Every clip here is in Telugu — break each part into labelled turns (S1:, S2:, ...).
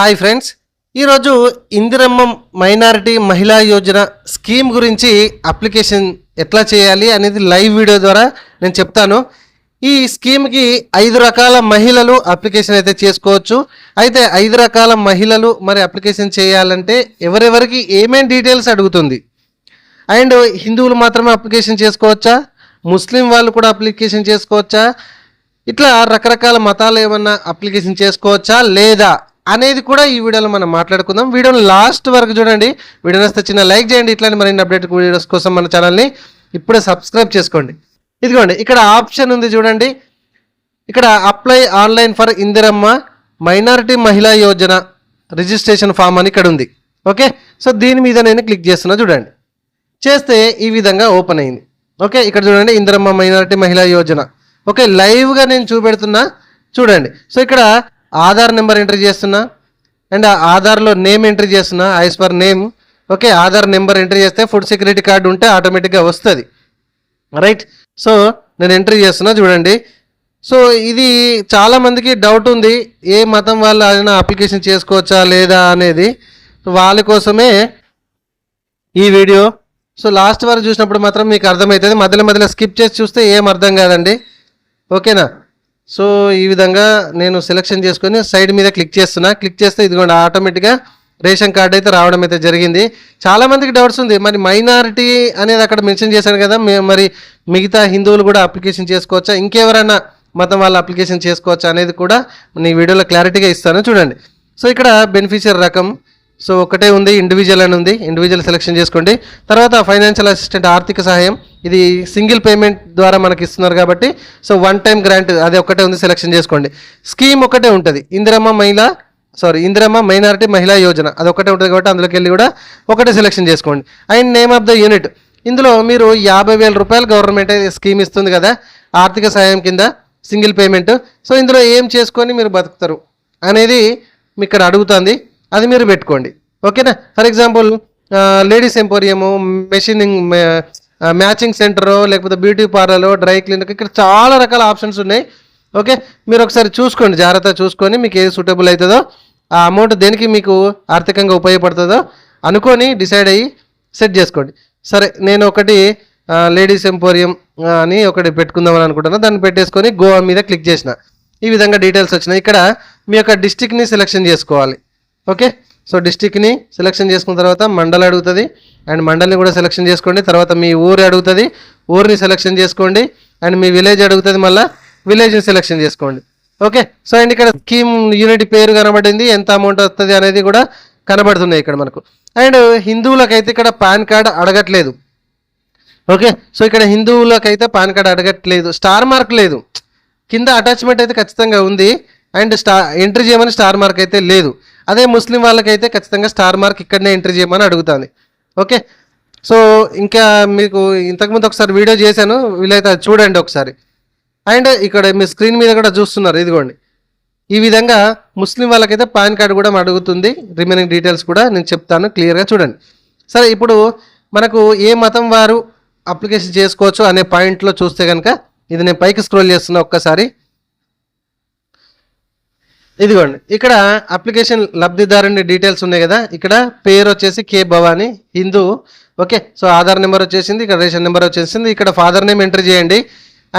S1: Hi friends. ఈరోజు ఇందిరమ్మ మైనారిటీ మహిళా యోజన స్కీమ్ గురించి అప్లికేషన్ ఎట్లా చేయాలి అనేది లైవ్ వీడియో ద్వారా నేను చెప్తాను. ఈ స్కీమ్కి ఐదు రకాల మహిళలు అప్లికేషన్ అయితే చేసుకోవచ్చు. అయితే ఐదు రకాల మహిళలు మరి అప్లికేషన్ చేయాలంటే ఎవరెవరికి ఏమేం డీటెయిల్స్ అడుగుతుంది? అండ్ హిందువులు మాత్రమే అప్లికేషన్ చేసుకోవచ్చా? ముస్లిం వాళ్ళు కూడా అప్లికేషన్ చేసుకోవచ్చా? ఇట్లా రకరకాల మతాలు ఏమన్నా అప్లికేషన్ చేసుకోవచ్చా లేదా అనేది కూడా ఈ వీడియోలో మనం మాట్లాడుకుందాం. వీడియోని లాస్ట్ వరకు చూడండి. వీడియో వస్తే చిన్న లైక్ చేయండి. ఇట్లాంటి మరిన్ని అప్డేట్ వీడియోస్ కోసం మన ఛానల్ని ఇప్పుడే సబ్స్క్రైబ్ చేసుకోండి. ఇదిగోండి ఇక్కడ ఆప్షన్ ఉంది చూడండి. ఇక్కడ apply online for Indiramma minority Mahila Yojana registration form అని ఇక్కడ ఉంది. ఓకే? సో దీని మీద నేను క్లిక్ చేస్తున్నా చూడండి. చేస్తే ఈ విధంగా ఓపెన్ అయింది. ఓకే? ఇక్కడ చూడండి ఇందిరమ్మ మైనారిటీ మహిళా యోజన. ఓకే? లైవ్గా నేను చూపెడుతున్నా. చూడండి. సో ఇక్కడ ఆధార్ నెంబర్ ఎంట్రీ చేస్తున్నా అండ్ ఆ ఆధార్లో నేమ్ ఎంట్రీ చేస్తున్నా as per name okay Aadhaar number entry చేస్తే ఫుడ్ సెక్యూరిటీ కార్డు ఉంటే ఆటోమేటిక్గా వస్తుంది. రైట్ సో నేను ఎంట్రీ చేస్తున్నా చూడండి. సో ఇది చాలామందికి డౌట్ ఉంది ఏ మతం వాళ్ళు అయినా అప్లికేషన్ చేసుకోవచ్చా లేదా అనేది. వాళ్ళ కోసమే ఈ వీడియో. సో లాస్ట్ వరకు చూసినప్పుడు మాత్రం మీకు అర్థమవుతుంది మధ్యలో మధ్యలో స్కిప్ చేసి చూస్తే ఏం అర్థం కాదండి. ఓకేనా సో ఈ విధంగా నేను సెలెక్షన్ చేసుకొని సైడ్ మీద క్లిక్ చేస్తున్నా. క్లిక్ చేస్తే ఇదిగోండి ఆటోమేటిక్గా రేషన్ కార్డ్ అయితే రావడం అయితే జరిగింది. చాలా మందికి డౌట్స్ ఉంది. మరి మైనారిటీ అనేది అక్కడ మెన్షన్ చేశాను కదా మరి మిగతా హిందువులు కూడా అప్లికేషన్ చేసుకోవచ్చా? ఇంకెవరైనా మతం వాళ్ళ అప్లికేషన్ చేసుకోవచ్చా అనేది కూడా నీ వీడియోలో క్లారిటీగా ఇస్తాను. చూడండి. సో ఇక్కడ బెనిఫిషియర్ రకం సో ఒకటే ఉంది ఇండివిజువల్ అని ఉంది. ఇండివిజువల్ సెలెక్షన్ చేసుకోండి. తర్వాత ఫైనాన్షియల్ అసిస్టెంట్ ఆర్థిక సహాయం. ఇది సింగిల్ పేమెంట్ ద్వారా మనకి ఇస్తున్నారు కాబట్టి సో వన్ టైం గ్రాంట్ అది ఒకటే ఉంది సెలెక్షన్ చేసుకోండి. స్కీమ్ ఒకటే ఉంటుంది. ఇందిరమ్మ మహిళ సారీ ఇందిరమ్మ మైనారిటీ మహిళా యోజన. అది ఒకటే ఉంటుంది కాబట్టి అందులోకి వెళ్ళి కూడా ఒకటే సెలెక్షన్ చేసుకోండి. And name of the unit. ఇందులో మీరు యాభై వేల రూపాయలు గవర్నమెంట్ స్కీమ్ ఇస్తుంది కదా ఆర్థిక సహాయం కింద సింగిల్ పేమెంట్. సో ఇందులో ఏం చేసుకొని మీరు బతుకుతారు అనేది మీకు ఇక్కడ అడుగుతుంది. అది మీరు పెట్టుకోండి. ఓకేనా? For example ladies emporium machining matching centre లేకపోతే బ్యూటీ పార్లర్ డ్రై క్లీనిక్ ఇక్కడ చాలా రకాల ఆప్షన్స్ ఉన్నాయి. ఓకే? మీరు ఒకసారి చూసుకోండి జాగ్రత్తగా చూసుకొని మీకు ఏది సూటబుల్ అవుతుందో ఆ అమౌంట్ దేనికి మీకు ఆర్థికంగా ఉపయోగపడుతుందో అనుకొని డిసైడ్ అయ్యి సెట్ చేసుకోండి. సరే నేను ఒకటి లేడీస్ ఎంపోరియం అని ఒకటి పెట్టుకుందామని అనుకుంటున్నాను దాన్ని పెట్టేసుకొని గోవా మీద క్లిక్ చేసిన. ఈ విధంగా డీటెయిల్స్ వచ్చినాయి. ఇక్కడ మీ యొక్క డిస్టిక్ని సెలెక్షన్ చేసుకోవాలి. ఓకే? సో డిస్టిక్ని సెలెక్షన్ చేసుకున్న తర్వాత మండల్ అడుగుతుంది. అండ్ మండల్ని కూడా సెలెక్షన్ చేసుకోండి. తర్వాత మీ ఊరు అడుగుతుంది. ఊరిని సెలెక్షన్ చేసుకోండి. అండ్ మీ విలేజ్ అడుగుతుంది మళ్ళీ. విలేజ్ని సెలెక్షన్ చేసుకోండి. ఓకే? సో అండ్ ఇక్కడ స్కీమ్ యూనిట్ పేరు కనబడింది. ఎంత అమౌంట్ వస్తుంది అనేది కూడా కనబడుతున్నాయి ఇక్కడ మనకు. అండ్ హిందువులకైతే ఇక్కడ పాన్ కార్డ్ అడగట్లేదు. ఓకే? సో ఇక్కడ హిందువులకైతే పాన్ కార్డ్ అడగట్లేదు. స్టార్ మార్క్ లేదు. కింద అటాచ్మెంట్ అయితే ఖచ్చితంగా ఉంది. అండ్ స్టా ఎంట్రీ చేయమని స్టార్ మార్క్ అయితే లేదు. అదే ముస్లిం వాళ్ళకైతే ఖచ్చితంగా స్టార్ మార్క్ ఇక్కడనే ఎంట్రీ చేయమని అడుగుతుంది. ఓకే? సో ఇంకా మీకు ఇంతకుముందు ఒకసారి వీడియో చేశాను వీలైతే అది చూడండి ఒకసారి. అండ్ ఇక్కడ మీ స్క్రీన్ మీద కూడా చూస్తున్నారు ఇదిగోండి. ఈ విధంగా ముస్లిం వాళ్ళకైతే పాన్ కార్డు కూడా అడుగుతుంది రిమైనింగ్ డీటెయిల్స్ కూడా నేను చెప్తాను క్లియర్గా చూడండి. సరే ఇప్పుడు మనకు ఏ మతం వారు అప్లికేషన్ చేసుకోవచ్చు అనే పాయింట్లో చూస్తే కనుక ఇది నేను పైకి స్క్రోల్ చేస్తున్నా ఒక్కసారి. ఇదిగోండి. ఇక్కడ అప్లికేషన్ లబ్ధిదారుని డీటెయిల్స్ ఉన్నాయి కదా. ఇక్కడ పేరు వచ్చేసి K Bhavani Hindu. Okay so Aadhaar number వచ్చేసింది ఇక్కడ రేషన్ నెంబర్ వచ్చేసింది. ఇక్కడ ఫాదర్ నేమ్ ఎంటర్ చేయండి.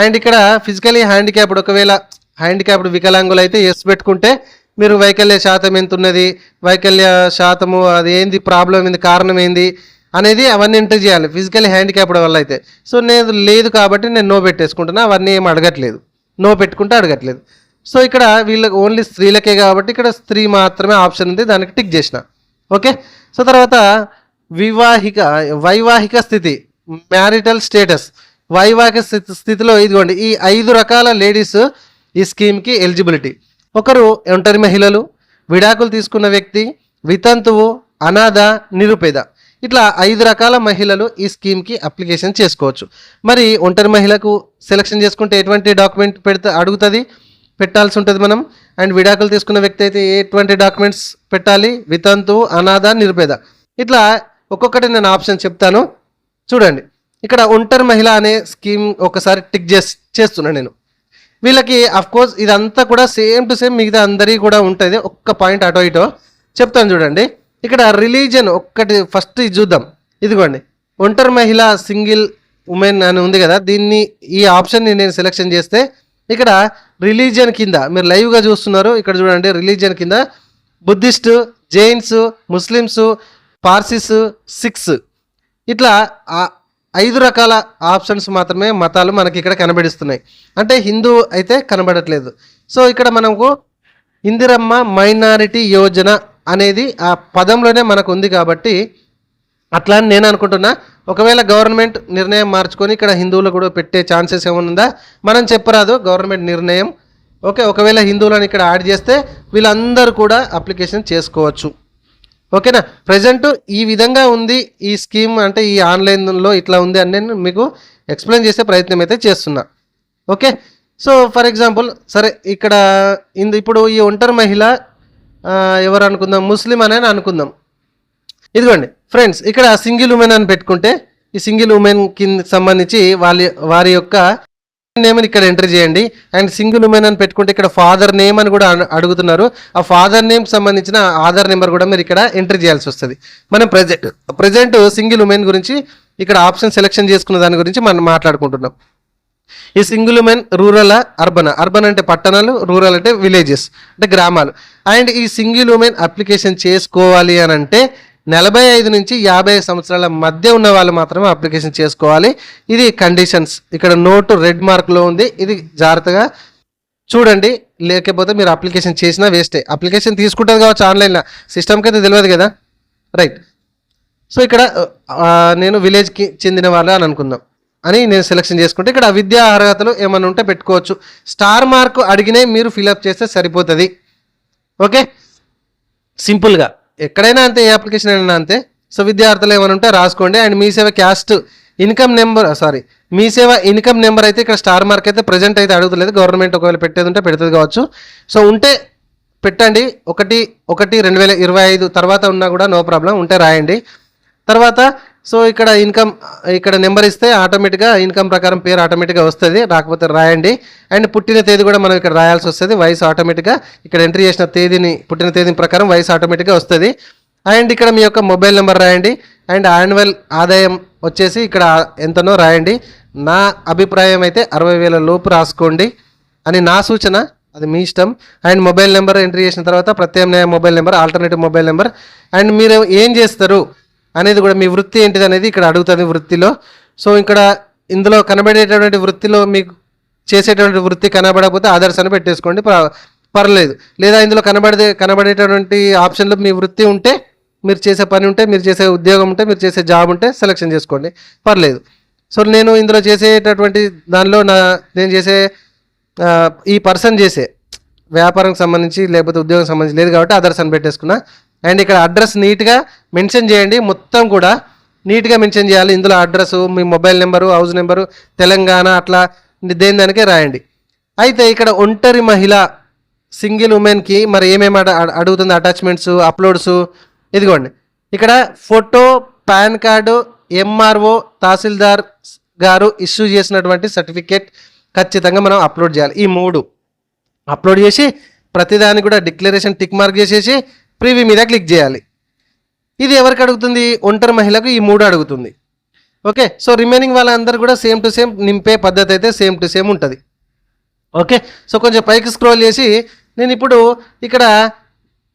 S1: అండ్ ఇక్కడ ఫిజికలీ హ్యాండిక్యాప్డ్ ఒకవేళ హ్యాండిక్యాప్డ్ వికలాంగులు అయితే ఎస్ పెట్టుకుంటే మీరు వైకల్య శాతం ఎంత ఉన్నది వైకల్య శాతము అది ఏంది ప్రాబ్లం ఏంది కారణం ఏంది అనేది అవన్నీ ఎంటర్ చేయాలి. ఫిజికలీ హ్యాండిక్యాప్డ్ వల్ల అయితే. సో నేను లేదు కాబట్టి నేను నో పెట్టేసుకుంటున్నా అవన్నీ ఏం అడగట్లేదు. నో పెట్టుకుంటే అడగట్లేదు. సో ఇక్కడ వీళ్ళకి ఓన్లీ స్త్రీలకే కాబట్టి ఇక్కడ స్త్రీ మాత్రమే ఆప్షన్ ఉంది దానికి టిక్ చేసిన. ఓకే? సో తర్వాత వివాహిక వైవాహిక స్థితి మ్యారిటల్ స్టేటస్ వైవాహిక స్థితి స్థితిలో ఇదిగోండి ఈ ఐదు రకాల లేడీస్ ఈ స్కీమ్కి ఎలిజిబిలిటీ ఒకరు ఒంటరి మహిళలు విడాకులు తీసుకున్న వ్యక్తి వితంతువు అనాథ నిరుపేద. ఇట్లా ఐదు రకాల మహిళలు ఈ స్కీమ్కి అప్లికేషన్ చేసుకోవచ్చు. మరి ఒంటరి మహిళకు సెలెక్షన్ చేసుకుంటే ఎటువంటి డాక్యుమెంట్ పెడితే అడుగుతుంది? పెట్టాల్సి ఉంటుంది మనం. అండ్ విడాకులు తీసుకున్న వ్యక్తి అయితే ఎటువంటి డాక్యుమెంట్స్ పెట్టాలి? వితంతు అనాథ నిరుపేద. ఇట్లా ఒక్కొక్కటి నేను ఆప్షన్ చెప్తాను. చూడండి. ఇక్కడ ఒంటరి మహిళ అనే స్కీమ్ ఒకసారి టిక్ చేసి చేస్తున్నాను నేను. వీళ్ళకి అఫ్ కోర్స్ ఇదంతా కూడా సేమ్ టు సేమ్ మిగతా అందరికీ కూడా ఉంటుంది. ఒక్క పాయింట్ అటో ఇటో చెప్తాను చూడండి. ఇక్కడ రిలీజన్ ఒక్కటి ఫస్ట్ ఇది చూద్దాం. ఇదిగోండి. ఒంటరి మహిళ సింగిల్ ఉమెన్ అని ఉంది కదా. దీన్ని ఈ ఆప్షన్ని నేను సెలెక్షన్ చేస్తే ఇక్కడ రిలీజియన్ కింద మీరు లైవ్గా చూస్తున్నారు ఇక్కడ చూడండి రిలీజియన్ కింద Buddhist Jains Muslims Parsis Sikhs. ఇట్లా ఐదు రకాల ఆప్షన్స్ మాత్రమే మతాలు మనకి ఇక్కడ కనబడిస్తున్నాయి. అంటే హిందూ అయితే కనబడట్లేదు. సో ఇక్కడ మనకు ఇందిరమ్మ మైనారిటీ యోజన అనేది ఆ పదంలోనే మనకు ఉంది కాబట్టి అట్లా అని నేను అనుకుంటున్నా. ఒకవేళ గవర్నమెంట్ నిర్ణయం మార్చుకొని ఇక్కడ హిందువులు కూడా పెట్టే ఛాన్సెస్ ఏమైనా ఉందా మనం చెప్పరాదు గవర్నమెంట్ నిర్ణయం. ఓకే ఒకవేళ హిందువులను ఇక్కడ యాడ్ చేస్తే వీళ్ళందరూ కూడా అప్లికేషన్ చేసుకోవచ్చు. ఓకేనా? ప్రజెంట్ ఈ విధంగా ఉంది ఈ స్కీమ్ అంటే ఈ ఆన్లైన్లో ఇట్లా ఉంది అని నేను మీకు ఎక్స్ప్లెయిన్ చేసే ప్రయత్నం అయితే చేస్తున్నా. ఓకే? సో ఫర్ ఎగ్జాంపుల్ సరే ఇక్కడ ఇందు ఇప్పుడు ఈ ఒంటరి మహిళ ఎవరు అనుకుందాం? ముస్లిం అని అనుకుందాం. ఇదిగోండి ఫ్రెండ్స్ ఇక్కడ సింగిల్ ఉమెన్ అని పెట్టుకుంటే ఈ సింగిల్ ఉమెన్ కింద సంబంధించి వాళ్ళ వారి యొక్క నేమ్ని ఇక్కడ ఎంటర్ చేయండి. అండ్ సింగిల్ ఉమెన్ అని పెట్టుకుంటే ఇక్కడ ఫాదర్ నేమ్ అని కూడా అడుగుతున్నారు. ఆ ఫాదర్ నేమ్ సంబంధించిన ఆధార్ నెంబర్ కూడా మీరు ఇక్కడ ఎంటర్ చేయాల్సి వస్తుంది. మనం ప్రజెంట్ ప్రజెంట్ సింగిల్ ఉమెన్ గురించి ఇక్కడ ఆప్షన్ సెలెక్షన్ చేసుకున్న దాని గురించి మనం మాట్లాడుకుంటున్నాం. ఈ single women rural urban urban అంటే పట్టణాలు రూరల్ అంటే విలేజెస్ అంటే గ్రామాలు. అండ్ ఈ సింగిల్ ఉమెన్ అప్లికేషన్ చేసుకోవాలి అని అంటే నలభై ఐదు నుంచి యాభై సంవత్సరాల మధ్య ఉన్న వాళ్ళు మాత్రమే అప్లికేషన్ చేసుకోవాలి. ఇది కండిషన్స్. ఇక్కడ నోటు రెడ్ మార్క్లో ఉంది. ఇది జాగ్రత్తగా చూడండి. లేకపోతే మీరు అప్లికేషన్ చేసినా వేస్టే. అప్లికేషన్ తీసుకుంటుంది కావచ్చు ఆన్లైన్లో సిస్టమ్కి అయితే తెలియదు కదా? రైట్. సో ఇక్కడ నేను విలేజ్కి చెందిన వాళ్ళు అని అనుకుందాం. అని నేను సెలెక్షన్ చేసుకుంటే ఇక్కడ విద్యా అర్హతలు ఏమైనా ఉంటే పెట్టుకోవచ్చు. స్టార్ మార్క్ అడిగినే మీరు ఫిలప్ చేస్తే సరిపోతుంది. ఓకే? సింపుల్గా. ఎక్కడైనా అంతే ఏ అప్లికేషన్ అయినా అంతే. సో విద్యార్థులు ఏమైనా ఉంటే రాసుకోండి. And Mee Seva caste income number sorry Mee Seva income number అయితే ఇక్కడ స్టార్ మార్క్ అయితే ప్రజెంట్ అయితే అడుగుతలేదు. గవర్నమెంట్ ఒకవేళ పెట్టేది ఉంటే పెడుతుంది కావచ్చు. సో ఉంటే పెట్టండి. ఒకటి ఒకటి రెండు వేల ఇరవై ఐదు తర్వాత ఉన్నా కూడా నో ప్రాబ్లం. ఉంటే రాయండి. తర్వాత సో ఇక్కడ ఇన్కమ్ ఇక్కడ నెంబర్ ఇస్తే ఆటోమేటిక్గా ఇన్కమ్ ప్రకారం పేరు ఆటోమేటిక్గా వస్తుంది. రాకపోతే రాయండి. అండ్ పుట్టిన తేదీ కూడా మనం ఇక్కడ రాయాల్సి వస్తుంది. వయసు ఆటోమేటిక్గా ఇక్కడ ఎంట్రీ చేసిన తేదీని పుట్టిన తేదీ ప్రకారం వయసు ఆటోమేటిక్గా వస్తుంది. అండ్ ఇక్కడ మీ యొక్క మొబైల్ నెంబర్ రాయండి. అండ్ యాన్యువల్ ఆదాయం వచ్చేసి ఇక్కడ ఎంతనో రాయండి. నా అభిప్రాయం అయితే అరవై వేల లోపు రాసుకోండి అని నా సూచన. అది మీ ఇష్టం. అండ్ మొబైల్ నెంబర్ ఎంట్రీ చేసిన తర్వాత ప్రత్యామ్నాయ mobile number alternative mobile number. And మీరు ఏం చేస్తారు? అనేది కూడా మీ వృత్తి ఏంటిది అనేది ఇక్కడ అడుగుతుంది వృత్తిలో. సో ఇక్కడ ఇందులో కనబడేటటువంటి వృత్తిలో మీకు చేసేటటువంటి వృత్తి కనబడకపోతే ఆదర్శ్ అని పెట్టేసుకోండి. ప- పర్లేదు. లేదా ఇందులో కనబడే కనబడేటటువంటి ఆప్షన్లో మీ వృత్తి ఉంటే మీరు చేసే పని ఉంటే మీరు చేసే ఉద్యోగం ఉంటే మీరు చేసే జాబ్ ఉంటే సెలెక్షన్ చేసుకోండి. పర్లేదు. సో నేను ఇందులో చేసేటటువంటి దానిలో నా నేను చేసే ఈ పర్సన్ చేసే వ్యాపారం సంబంధించి లేకపోతే ఉద్యోగం సంబంధించి లేదు కాబట్టి అదర్స్ అని పెట్టేసుకున్నా. అండ్ ఇక్కడ అడ్రస్ నీట్గా మెన్షన్ చేయండి. మొత్తం కూడా నీట్గా మెన్షన్ చేయాలి. ఇందులో అడ్రస్ మీ mobile number house number Telangana అట్లా దేని దానికే రాయండి. అయితే ఇక్కడ ఒంటరి మహిళ సింగిల్ ఉమెన్కి మరి ఏమేమి అడుగుతుంది? అటాచ్మెంట్స్ అప్లోడ్స్ ఇదిగోండి. ఇక్కడ photo pan card MRO tehsildar గారు ఇష్యూ చేసినటువంటి సర్టిఫికేట్ ఖచ్చితంగా మనం అప్లోడ్ చేయాలి. ఈ మూడు అప్లోడ్ చేసి ప్రతిదానికి కూడా డిక్లరేషన్ టిక్ మార్క్ చేసేసి ప్రీవ్యూ మీద క్లిక్ చేయాలి. ఇది ఎవరికి అడుగుతుంది? ఒంటరి మహిళకు ఈ మూడు అడుగుతుంది. ఓకే సో రిమైనింగ్ వాళ్ళందరూ కూడా సేమ్ టు సేమ్ నింపే పద్ధతి అయితే సేమ్ టు సేమ్ ఉంటుంది. ఓకే సో కొంచెం పైకి స్క్రోల్ చేసి నేను ఇప్పుడు ఇక్కడ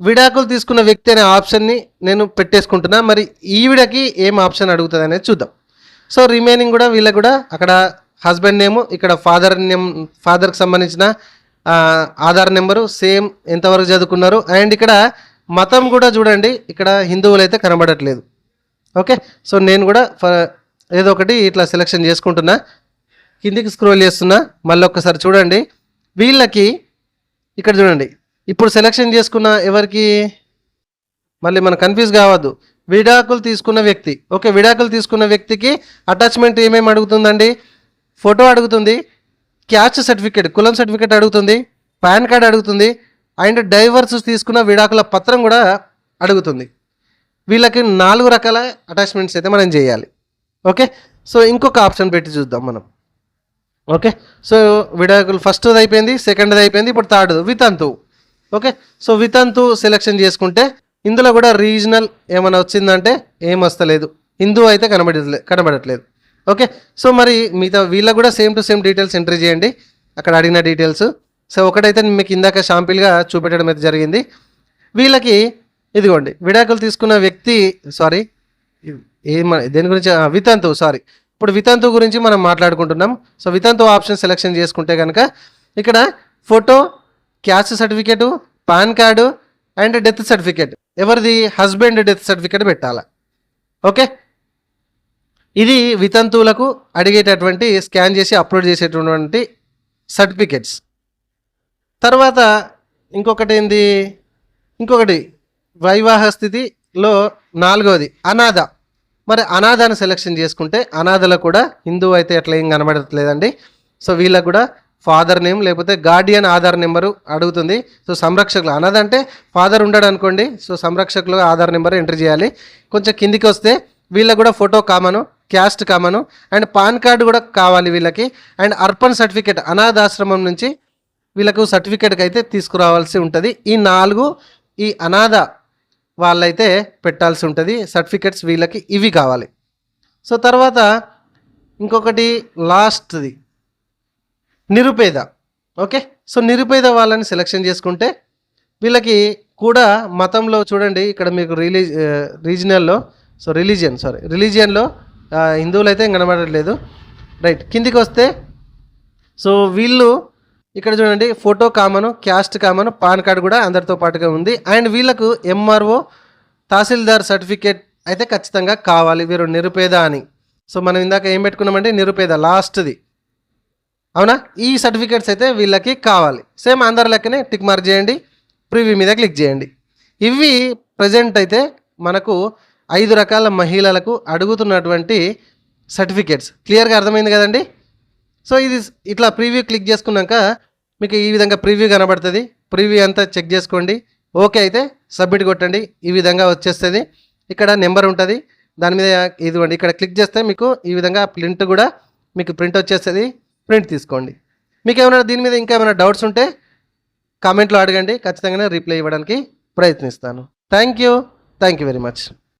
S1: విడాకులు తీసుకున్న వ్యక్తి అనే ఆప్షన్ని నేను పెట్టేసుకుంటున్నా. మరి ఈవిడకి ఏం ఆప్షన్ అడుగుతుంది అనేది చూద్దాం. సో రిమైనింగ్ కూడా వీళ్ళకి కూడా అక్కడ హస్బెండ్ నేము ఇక్కడ ఫాదర్ నేమ్ ఫాదర్కి సంబంధించిన ఆధార్ నెంబరు సేమ్ ఎంతవరకు చదువుకున్నారు. అండ్ ఇక్కడ మతం కూడా చూడండి ఇక్కడ హిందువులు అయితే కనబడట్లేదు. ఓకే? సో నేను కూడా ఫ- ఏదో ఒకటి ఇట్లా సెలెక్షన్ చేసుకుంటున్నా. కిందికి స్క్రోల్ చేస్తున్నా. మళ్ళీ ఒక్కసారి చూడండి. వీళ్ళకి ఇక్కడ చూడండి. ఇప్పుడు సెలెక్షన్ చేసుకున్న ఎవరికి? మళ్ళీ మనం కన్ఫ్యూజ్ కావద్దు. విడాకులు తీసుకున్న వ్యక్తి. ఓకే విడాకులు తీసుకున్న వ్యక్తికి అటాచ్మెంట్ ఏమేమి అడుగుతుందండి? ఫోటో అడుగుతుంది. క్యాస్ట్ సర్టిఫికేట్ కులం సర్టిఫికేట్ అడుగుతుంది. పాన్ కార్డ్ అడుగుతుంది. అండ్ డైవర్స్ తీసుకున్న విడాకుల పత్రం కూడా అడుగుతుంది. వీళ్ళకి నాలుగు రకాల అటాచ్మెంట్స్ అయితే మనం చేయాలి. ఓకే? సో ఇంకొక ఆప్షన్ పెట్టి చూద్దాం మనం. ఓకే? సో విడాకులు ఫస్ట్ది అయిపోయింది సెకండ్ది అయిపోయింది ఇప్పుడు థర్డ్ వితంతు. ఓకే? సో వితంతు సెలెక్షన్ చేసుకుంటే ఇందులో కూడా రీజనల్ ఏమైనా వచ్చిందంటే ఏం వస్తలేదు. హిందూ అయితే కనబడట్లేదు కనబడట్లేదు. ఓకే? సో మరి మిగతా వీళ్ళకు కూడా same to same details entry చేయండి. అక్కడ అడిగిన డీటెయిల్స్. సో ఒకటైతే మీకు ఇందాక షాంపిల్గా చూపెట్టడం అయితే జరిగింది. వీళ్ళకి ఇదిగోండి విడాకులు తీసుకున్న వ్యక్తి సారీ ఏమ దేని గురించి వితంతు సారీ. ఇప్పుడు వితంతు గురించి మనం మాట్లాడుకుంటున్నాం. సో వితంతు ఆప్షన్ సెలెక్షన్ చేసుకుంటే కనుక ఇక్కడ photo caste certificate pan card and death certificate. ఎవరిది? హస్బెండ్ డెత్ సర్టిఫికేట్ పెట్టాలి? ఓకే? ఇది వితంతువులకు అడిగేటటువంటి స్కాన్ చేసి అప్లోడ్ చేసేటటువంటి సర్టిఫికెట్స్. తర్వాత ఇంకొకటి ఏంది? ఇంకొకటి వైవాహ స్థితిలో నాలుగవది అనాథ. మరి అనాథను సెలెక్షన్ చేసుకుంటే అనాథలో కూడా హిందూ అయితే ఎట్లా ఏం కనబడట్లేదండి. సో వీళ్ళకు కూడా ఫాదర్ నేమ్ లేకపోతే గార్డియన్ ఆధార్ నెంబరు అడుగుతుంది. సో సంరక్షకులు అనాథ అంటే ఫాదర్ ఉండడు అనుకోండి. సో సంరక్షకులు ఆధార్ నెంబర్ ఎంటర్ చేయాలి. కొంచెం కిందికి వస్తే వీళ్ళకు కూడా photo common caste common and pan card కూడా కావాలి వీళ్ళకి. అండ్ అర్పణ్ సర్టిఫికేట్ అనాథాశ్రమం నుంచి వీళ్ళకు సర్టిఫికేట్కి అయితే తీసుకురావాల్సి ఉంటుంది. ఈ నాలుగు ఈ అనాథ వాళ్ళైతే పెట్టాల్సి ఉంటుంది. సర్టిఫికెట్స్ వీళ్ళకి ఇవి కావాలి. సో తర్వాత ఇంకొకటి లాస్ట్ది నిరుపేద. ఓకే? సో నిరుపేద వాళ్ళని సెలెక్షన్ చేసుకుంటే వీళ్ళకి కూడా మతంలో చూడండి ఇక్కడ మీకు రిలీ రీజనల్లో సో రిలీజియన్ సారీ రిలీజియన్లో హిందువులు అయితే కనబడట్లేదు రైట్ కిందికి వస్తే సో వీళ్ళు ఇక్కడ చూడండి photo common caste common pan card కూడా అందరితో పాటుగా ఉంది. అండ్ వీళ్ళకు ఎంఆర్ఓ తహసీల్దార్ సర్టిఫికేట్ అయితే ఖచ్చితంగా కావాలి. వీరు నిరుపేద అని. సో మనం ఇందాక ఏం పెట్టుకున్నామంటే నిరుపేద లాస్ట్ది. అవునా? ఈ సర్టిఫికేట్స్ అయితే వీళ్ళకి కావాలి. సేమ్ అందరి లెక్కనే టిక్ మార్క్ చేయండి ప్రివ్యూ మీద క్లిక్ చేయండి. ఇవి ప్రజెంట్ అయితే మనకు ఐదు రకాల మహిళలకు అడుగుతున్నటువంటి సర్టిఫికేట్స్. క్లియర్గా అర్థమైంది కదండి? సో ఇది ఇట్లా ప్రివ్యూ క్లిక్ చేసుకున్నాక మీకు ఈ విధంగా ప్రివ్యూ కనబడుతుంది. ప్రివ్యూ అంతా చెక్ చేసుకోండి. ఓకే అయితే సబ్మిట్ కొట్టండి. ఈ విధంగా వచ్చేస్తుంది. ఇక్కడ నెంబర్ ఉంటుంది. దాని మీద ఇదిగోండి. ఇక్కడ క్లిక్ చేస్తే మీకు ఈ విధంగా ప్రింట్ కూడా మీకు ప్రింట్ వచ్చేస్తుంది. ప్రింట్ తీసుకోండి. మీకు ఏమైనా దీని మీద ఇంకా ఏమైనా డౌట్స్ ఉంటే కామెంట్లో అడగండి. ఖచ్చితంగా రిప్లై ఇవ్వడానికి ప్రయత్నిస్తాను. Thank you. Thank you very much.